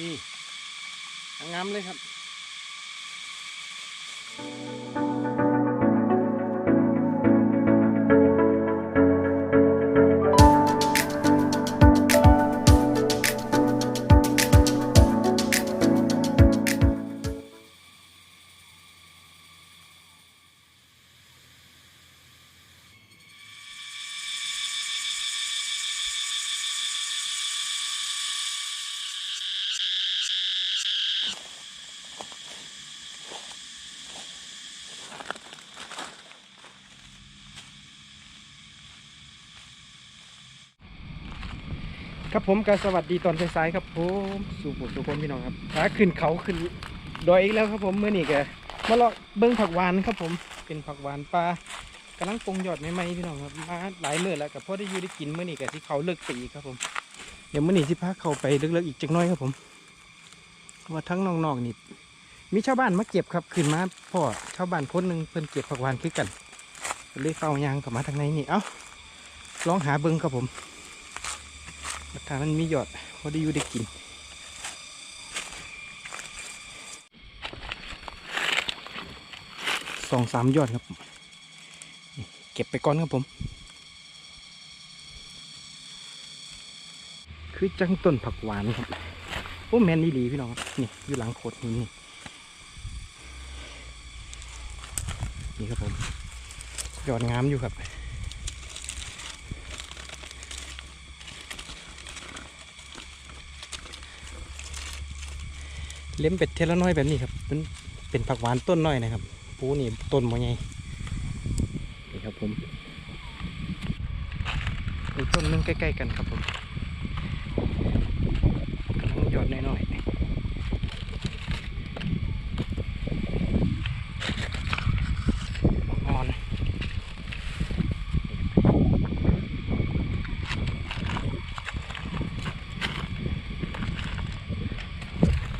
นี่งามเลยครับ ครับผมก็สวัสดีตอนสายๆครับผมสู่ผู้สู่คนพี่น้องครับขาขึ้นเขาขึ้นดอยอีกแล้วครับผมเมื่อนี้ก็มาเลาะเบิ้งผักหวานครับผมเป็นผักหวานปลากำลังปรุงยอดใหม่ๆพี่น้องครับมาหลายมื้อแล้วก็พอได้อยู่ได้กินเมื่อนี้ก็ที่เขาเลิกตีครับผมเดี๋ยวเมื่อนี้สิพาเขาไปเลิกๆอีกจักน้อยครับผมว่าทั้งน้องๆนี่มีชาวบ้านมาเก็บครับขึ้นมาพ่อชาวบ้านคนหนึ่งเพิ่นเก็บผักหวานคือกันเลยเฝ้ายางกลับมาทางในนี่เอ้าลองหาเบิ้งครับผม ทางนั้นมีหยอดพอได้อยู่ได้กินสองสามยอดครับ เก็บไปก่อนครับผม คือจังต้นผักหวานครับโอ้แมนนี่ดีพี่น้องครับนี่อยู่หลังโขดหินนี่นี่ครับผมยอดงามอยู่ครับ เลี้ยมเป็ดเทละน้อยแบบนี้ครับ เป็นเป็นผักหวานต้นน้อยนะครับ ปูนี่ต้นมอใหญ่นี่ครับผมอีกต้นหนึงใกล้ ๆ กันครับผมกำลังหยอดน้อยๆอ่อน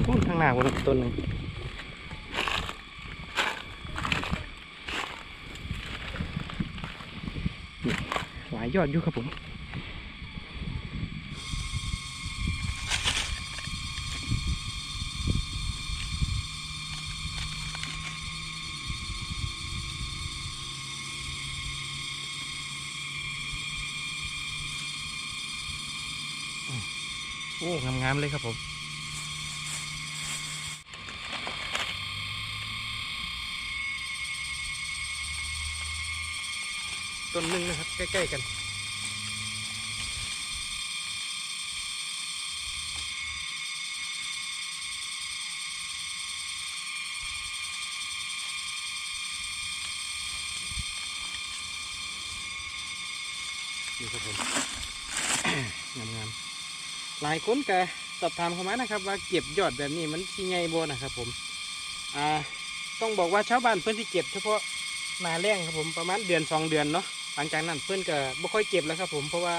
พูดข้างหน้าบน ต้นหนึ่งหลายยอดอยู่ครับผมโอ้งามๆเลยครับผม ต้นหนึงนะครับ ใกล้ๆกัน นี่ครับผมงามๆหลายคนก็สอบถามเข้ามานะครับ ว่าเก็บยอดแบบนี้มันที่ไงบ่นะครับผมอ่าต้องบอกว่าชาวบ้านเพื่อนที่เก็บเฉพาะนาแรงครับผมประมาณเดือนสองเดือนเนาะ หลังจากนั้นเพื่อนก็บ่ค่อยเก็บแล้วครับ ผมเพราะว่า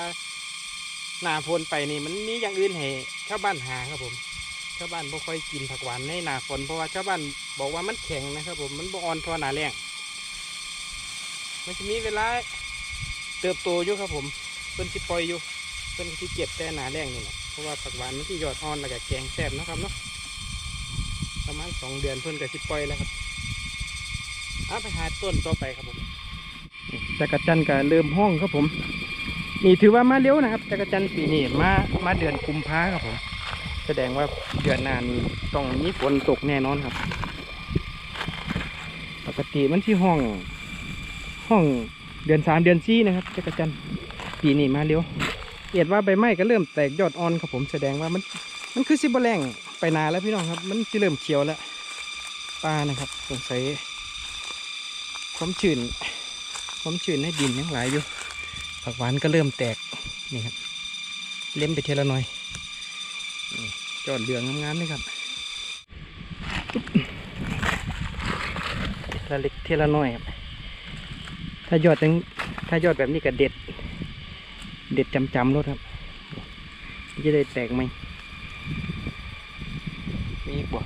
หนาฝนไปนี่มันมีอย่างอื่นให้ชาวบ้านหาครับผมชาวบ้านบ่ค่อยกินผักหวานในหนาฝนเพราะว่าชาวบ้านบอกว่ามันแข็งนะครับ ผมมันบ่อ่อนทอหนาแรงมันจะมีเวลาเติบโตอยู่ครับผมเพิ่นสิปล่อยอยู่เพิ่นที่เก็บแต่หนาแรงนี่แหละเพราะว่าผักหวานมันที่ยอดอ่อนแล้วก็แกงแซ่บนะครับเนาะประมาณสองเดือนเพิ่นก็สิปล่อยแล้วครับเอาไปหาต้นต่อไปครับผม จักรจันทร์ก็เริ่มห้องครับผม นี่ถือว่ามาเร็วนะครับจักรจันทร์ปีนี้มามาเดือนกุมภาครับผม แสดงว่าเดือนหน้านี้ต้องมีฝนตกแน่นอนครับ ปกติมันที่ห้องห้องเดือนสามเดือนสี่นะครับจักรจันทร์ปีนี้มาเร็วเอียดว่าใบไม้ก็เริ่มแตกยอดอ่อนครับผมแสดงว่ามันมันคือสิบแรงไปนานแล้วพี่น้องครับ มันจะเริ่มเขียวแล้วปลานะครับสงสัยความชื้น ความชื้นในดินยังหลายอยู่ ผักหวานก็เริ่มแตก นี่ครับ เล่มไปเทละหน่อยนี่ยอดเหลืองงามๆเลยครับเทละเล็กเทละน้อยครับ ถ้ายอดจังถ้ายอดแบบนี้ก็เด็ด เด็ดจำๆรถครับ จะได้แตกไหมมีอีกบ่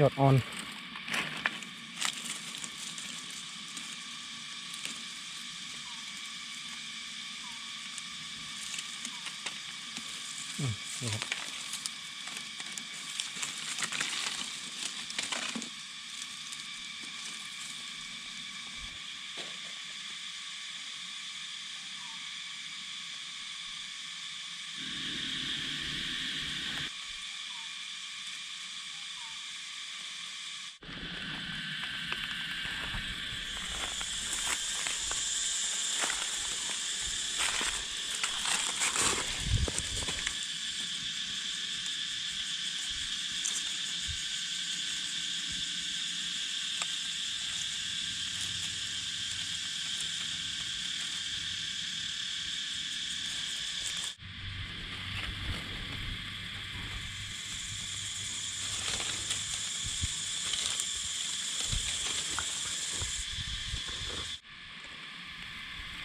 ยอดอ่อน อืมนี่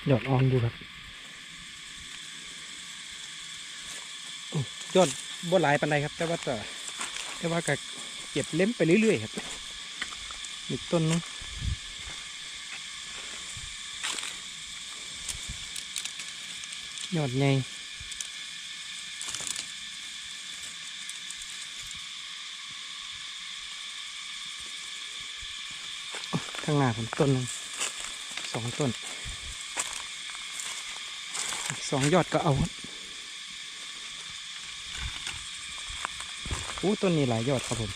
ยอดอ่อนอยู่ครับยอดบ่หลายปันใดครับ แต่ว่าก็แต่ว่าก็เก็บเล้มไปเรื่อยๆครับอีกต้นนึงยอดใหญ่ข้างหน้าผมต้นหนึงสองต้น สองยอดก็เอาอู้ต้นนี้หลายยอดครับผม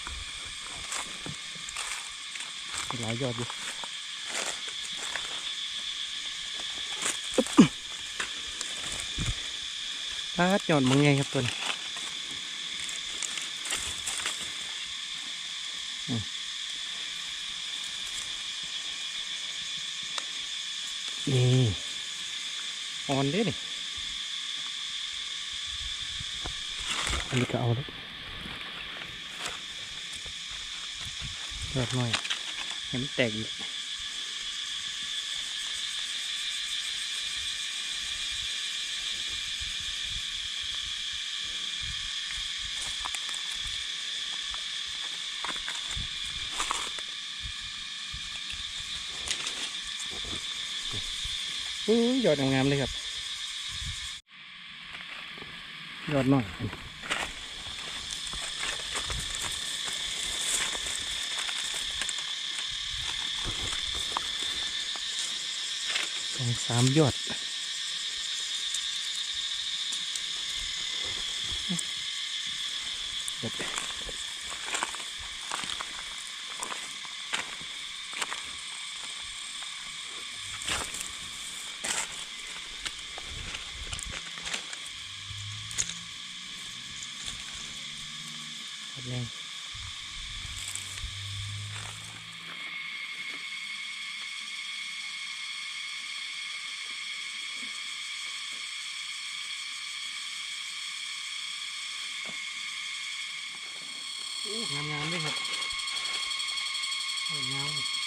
หลายยอดอยู่ลาดยอดมึงไงครับต้นอืมนี่ อ่อนเด้นี่ อันนี้ก็เอาแล้วยอดหน่อยเห็นแตกอีกยยอดงามๆเลยครับ ยอดหน่อย สองสามยอด งามงามๆเลยครับงาม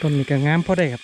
ต้นนี้ก็งามพอได้ครับ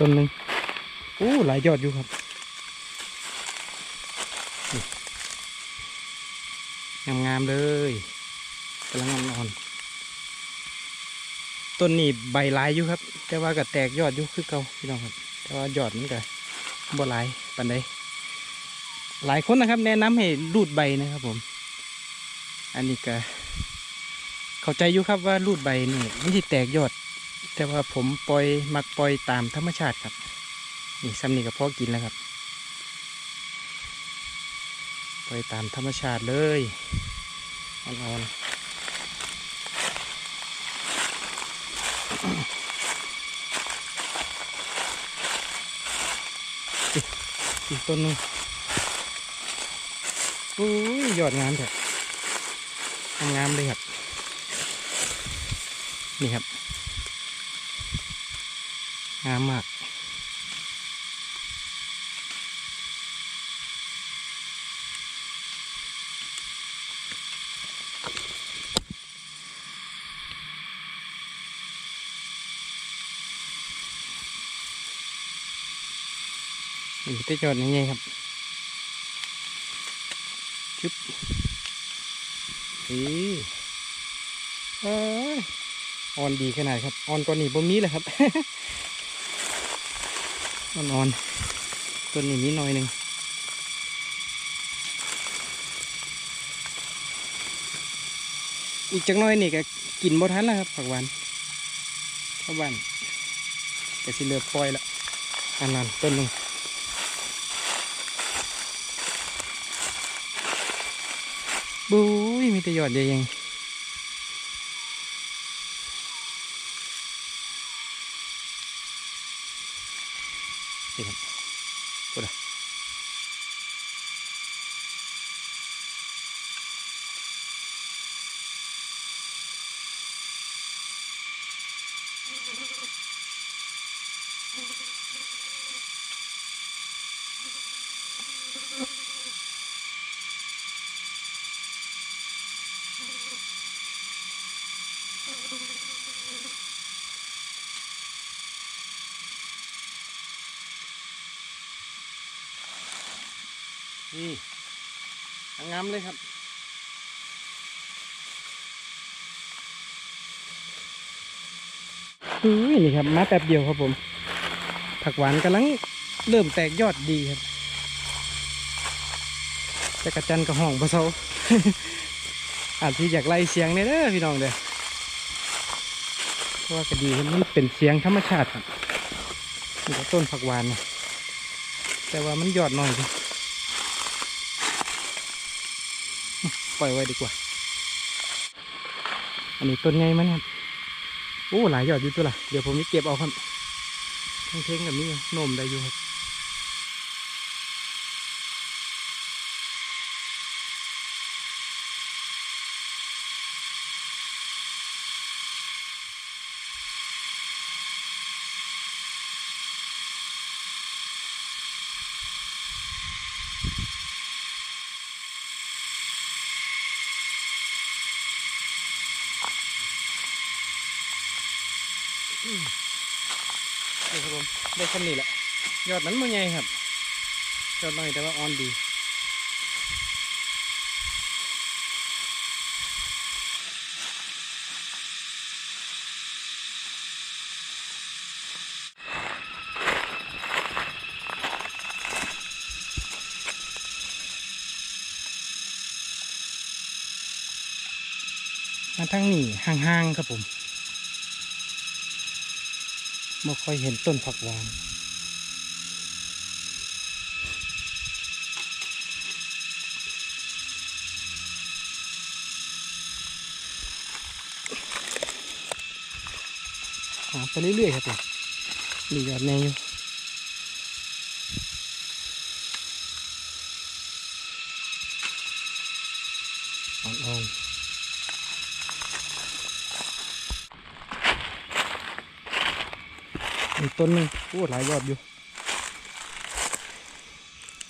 ต้นหนึ่งโอ้หลายยอดอยู่ครับงามๆเลยกำลังนอนต้นนี้ใบลายอยู่ครับ แต่ว่าก็แตกยอดอยู่คือเก่าพี่น้องครับ แต่ว่ายอดมันก็บ่ลายปานใดหลายคนนะครับ แนะนำให้รูดใบนะครับผม อันนี้ก็เข้าใจอยู่ครับว่ารูดใบนี่มันที่แตกยอด แต่ว่าผมปล่อยมักปล่อยตามธรรมชาติครับ นี่ซ้ำนี่ก็พอกินแล้วครับ ปล่อยตามธรรมชาติเลยอ่อนๆอีกอีกต้นหนึงอุ้ยยอดงามแท้งามเลยครับ นี่ครับ งามมากนี่ได้ยอดยังไงครับชึบนี่เอ้ยอ่อนดีขนาดครับอ่อนกว่านี้บ่มีเลยครับ อ่อนต้นนี้มีหน่อยหนึ่งอีกจักน้อยนี่ก็กินบทันแล้วครับผักหวานชาวบ้านก็สิเหลือปล่อยละอันนั้นต้นหนึ่งบุ้ยมีแต่ยอดใหญ่ยัง นี่งามเลยครับอุ้ยนี่ครับ มาแป๊บเดียวครับผม ผักหวานกำลังเริ่มแตกยอดดีครับจักรจันทร์กับห้องปะเซาอาจจะอยากไล่เสียงเนี่ยเด้อพี่น้องเด้อเพราะว่าก็ดีมันเป็นเสียงธรรมชาติครับนี่ต้นผักหวานนะแต่ว่ามันยอดหน้อยดิ ปล่อยไว้ดีกว่า อันนี้ต้นไงมันครับโอ้หลายยอดอยู่ตัวละเดี๋ยวผมจะเก็บเอาครับเท่งๆกับนี้นมได้อยู่ครับนี่ครับ ผมได้คำนี้แหละ ยอดนั้นมันไงครับ ยอดน้อยแต่ว่าอ่อนดีมาทั้งนี้ห่างๆครับผม ไม่ค่อยเห็นต้นผักหวานหาไปเรื่อยๆครับผมมียอดแน่อยู่อ่อนๆ อีก ต้นหนึงโอ้หลายยอดอยู่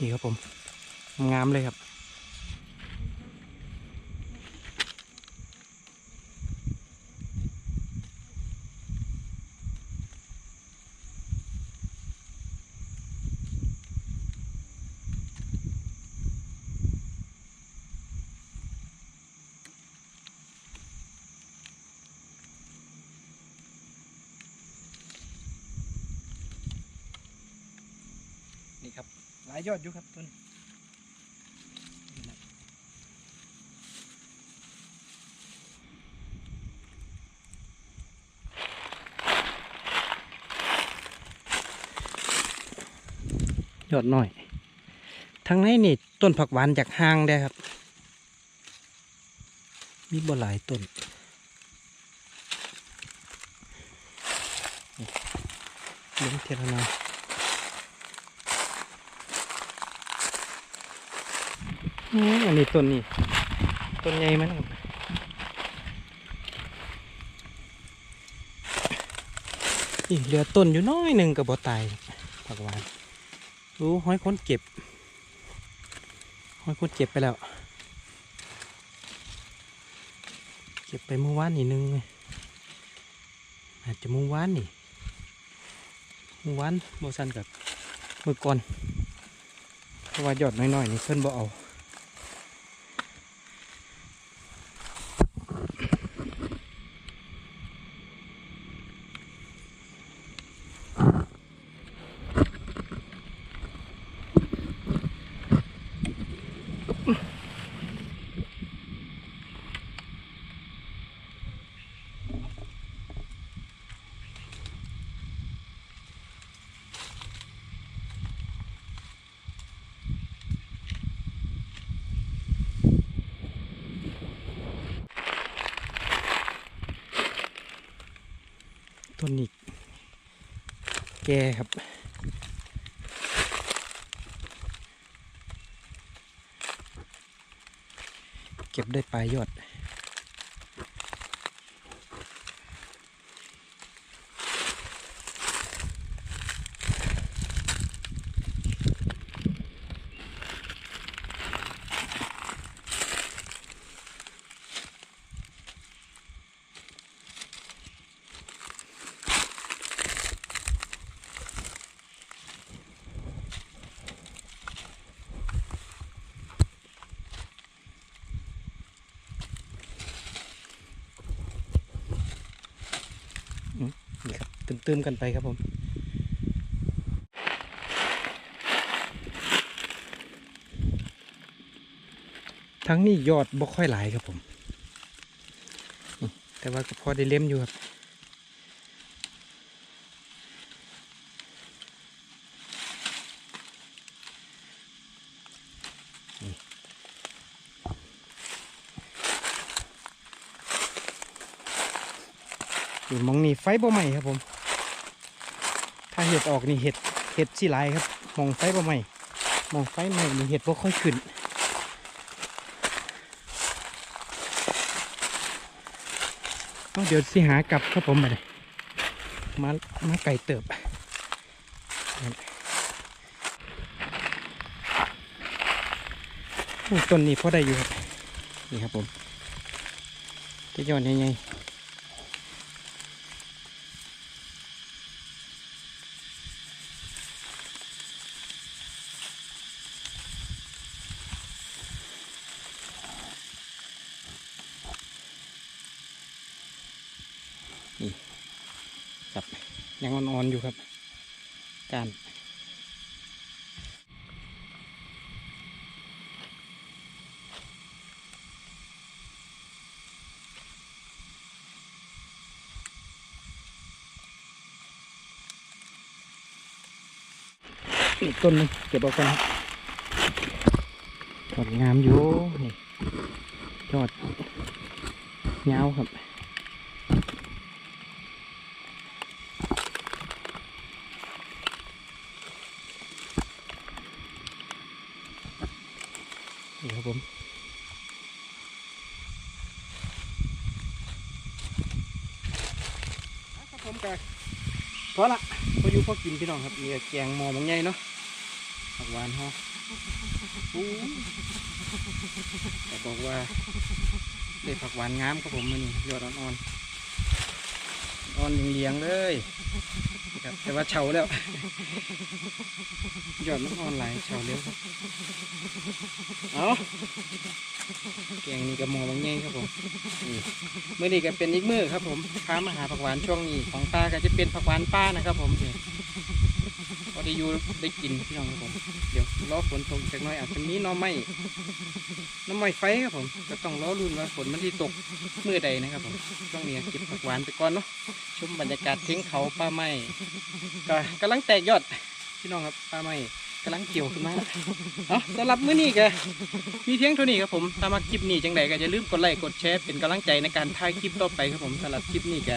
นี่ครับผม งามเลยครับ นายยอดอยู่ครับต้นยอดหน่อยทั้งในนี่ต้นผักหวานจากห้างได้ครับ มีบ่หลายต้น เลี้ยงเทระนา อันนี้ต้นนี้ต้นใหญ่มันครับนี่เหลือต้นอยู่น้อยหนึ่งกับบ่ตายผักหวานรู้ห้อยคนเก็บห้อยคนเก็บไปแล้ว เก็บไปเมื่อวานนี่นึงไงอาจจะเมื่อวานนี่เมื่อวานโมซันกับเมื่อก่อนเพราะว่าหยอดน้อยๆนี่เพิ่นบ่เอาต้นนี้แก่ครับ เก็บได้ปลายยอด นี่ ครับตืมกันไปครับผมทั้งนี้ยอดบ่ค่อยหลายครับผม แต่ว่าก็พอได้เล่มอยู่ครับอยู่มองนี่ไฟบ่ไหม้ครับผม เห็ดออกนี่เห็ดเห็ดสิหลายครับ มองไฟบ่ไหม้หมองไฟไหม้นี่เห็ดบ่ค่อยขึ้นเอาเดี๋ยวสิหากลับครับผมมาเลยมามาไก่เติบต้นนี้พอได้อยู่ครับนี่ครับผมจะย้อนยังไงครับยังอ่อนๆอยู่ครับ การ อีกต้นนึงเก็บเอากันครับยอดงามอยู่นี่ยอดยาวครับ นี่ครับผมครับผมกันพอละพ ออยู่พอกินพี่น้องครับนี่ก็แกงหมอมังใหญ่เนาะผักหวานฮออู้แต่บอกว่าได้ผักหวานงามครับผมมันยอดอ่อนๆอ่อนเลียงเลยครับแต่ว่าเฉาแล้วยอดมันอ่อนไหลายเฉาเร็วครับเอาแกงนี่กับหมอบางแง่ครับผมนี่มื่อนี้ก็เป็นอีกมือครับผมพามาหาผักหวานช่วงนี้ของป้าก็จะเป็นผักหวานป้านะครับผม นี่อได้อยู่ได้กินพี่น้องครับผมเดี๋ยวรอฝนตกจากน้อยอาจจะมีน้อไม้น้อไม้ไฟครับผมก็ต้องรอรุ่นว่าฝนมันที่ตกเมื่อใดนะครับผมช่วงนี้เก็บผักหวานไปก่อนเนาะชมบรรยากาศเทิงเขาป่าไม้ก็กำลังแตกยอดพี่น้องครับป่าไม้กำลังเกี่ยวขึ้นมาเอาสำหรับมื้อนี้ก็มีเที่ยงเท่านี้ครับผมถ้ามาคลิปนี้จังใดก็อย่าลืมกดไลค์กดแชร์เป็นกำลังใจในการถ่ายคลิปต่อไปครับผมสำหรับคลิปนี้ก็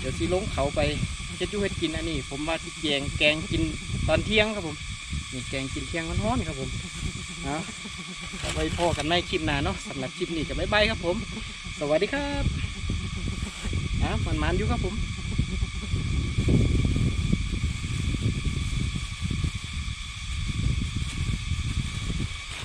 เดี๋ยวสิลงเขาไป เฮ็ดอยูเฮ็ดกินอันนี้ ผมว่าแกงแกงกินตอนเที่ยงครับผมนี่แกงกินเที่ยงร้อนๆครับผมเอาไว้พอกันในคลิปหน้าเนาะสำหรับคลิปนี้ก็บ๊ายบายครับผม สวัสดีครับอะมันมันอยู่ครับผม